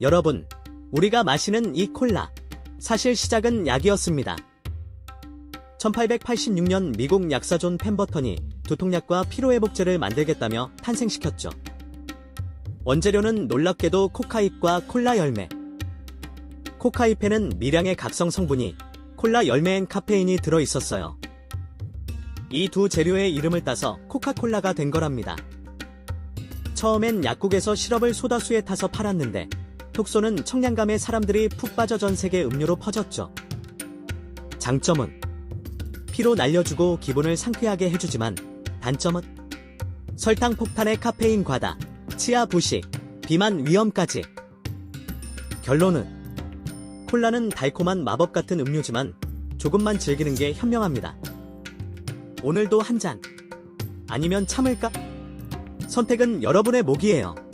여러분, 우리가 마시는 이 콜라. 사실 시작은 약이었습니다. 1886년 미국 약사 존 펜버턴이 두통약과 피로회복제를 만들겠다며 탄생시켰죠. 원재료는 놀랍게도 코카잎과 콜라 열매. 코카잎에는 미량의 각성 성분이 콜라 열매엔 카페인이 들어 있었어요. 이 두 재료의 이름을 따서 코카콜라가 된 거랍니다. 처음엔 약국에서 시럽을 소다수에 타서 팔았는데 톡 쏘는 청량감에 사람들이 푹 빠져 전 세계 음료로 퍼졌죠. 장점은 피로 날려주고 기분을 상쾌하게 해주지만 단점은 설탕 폭탄의 카페인 과다, 치아 부식, 비만 위험까지. 결론은 콜라는 달콤한 마법 같은 음료지만 조금만 즐기는 게 현명합니다. 오늘도 한 잔. 아니면 참을까? 선택은 여러분의 목이에요.